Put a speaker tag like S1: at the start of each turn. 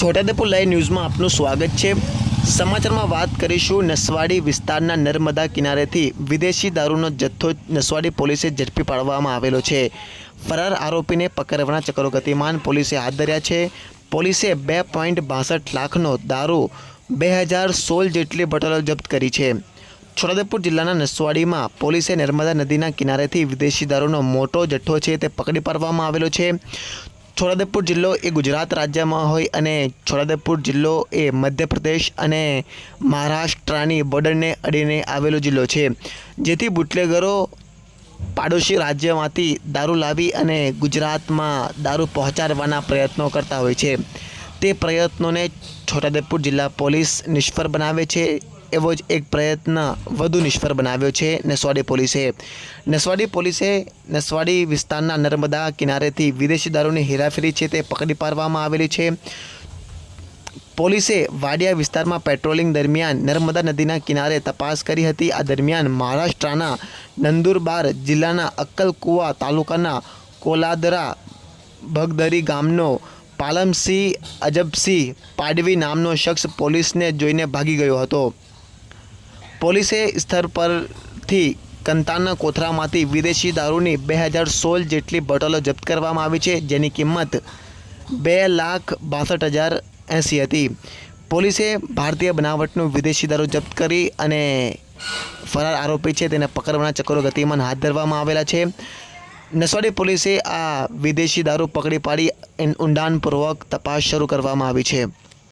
S1: Chhota Udepur live ન્યૂઝમાં આપનું સ્વાગત છે. સમાચારમાં વાત કરીશું નસવાડી વિસ્તારના નર્મદા કિનારેથી વિદેશી દારૂનો જથ્થો નસવાડી પોલીસે ઝડપી પાડવામાં આવેલો છે. ફરાર આરોપીને પકડવાના ચક્રો ગતિમાન પોલીસે હાથ ધર્યા છે. પોલીસે બે પોઈન્ટ બાસઠ લાખનો દારૂ, બે હજાર સોળ જેટલી બોટલો જપ્ત કરી છે. છોટાઉદેપુર જિલ્લાના નસવાડીમાં પોલીસે નર્મદા નદીના કિનારેથી વિદેશી દારૂનો મોટો જથ્થો છે તે પકડી પાડવામાં આવેલો છે. છોટાઉદેપુર જિલ્લો એ ગુજરાત રાજ્યમાં હોય અને છોટાઉદેપુર જિલ્લો એ મધ્યપ્રદેશ અને મહારાષ્ટ્રની બોર્ડરને અડીને આવેલો જિલ્લો છે. જેથી બુટલેગરો પાડોશી રાજ્યમાંથી દારૂ લાવી અને ગુજરાતમાં દારૂ પહોંચાડવાના પ્રયત્નો કરતા હોય છે. તે પ્રયત્નોને છોટાદેપુર જિલ્લા પોલીસ નિષ્ફળ બનાવે છે. એવો જ એક પ્રયત્ન વધુ નિષ્ફળ બનાવ્યો છે નસવાડી પોલીસે. નસવાડી પોલીસે નસવાડી વિસ્તારના નર્મદા કિનારેથી વિદેશી દારૂની હેરાફેરી છે તે પકડી પાડવામાં આવેલી છે. પોલીસે વાડિયા વિસ્તારમાં પેટ્રોલિંગ દરમિયાન નર્મદા નદીના કિનારે તપાસ કરી હતી. આ દરમિયાન મહારાષ્ટ્રના નંદુરબાર જિલ્લાના અક્કલકુવા તાલુકાના કોલાદરા ભગદરી ગામનો પાલમસિંહ અજબસિંહ પાડવી નામનો શખ્સ પોલીસને જોઈને ભાગી ગયો હતો. પોલીસે સ્થળ પરથી કંતાના કોથરામાંથી વિદેશી દારૂની બે હજાર સોળ જેટલી બોટલો જપ્ત કરવામાં આવી છે, જેની કિંમત બે લાખ બાસઠ હજાર એંસી હતી. પોલીસે ભારતીય બનાવટનું વિદેશી દારૂ જપ્ત કરી અને ફરાર આરોપી છે, તેને પકડવાના ચક્રો ગતિમાન હાથ ધરવામાં આવેલા છે. નસવાડી પોલીસે આ વિદેશી દારૂ પકડી પાડી ઊંડાણપૂર્વક તપાસ શરૂ કરવામાં આવી છે.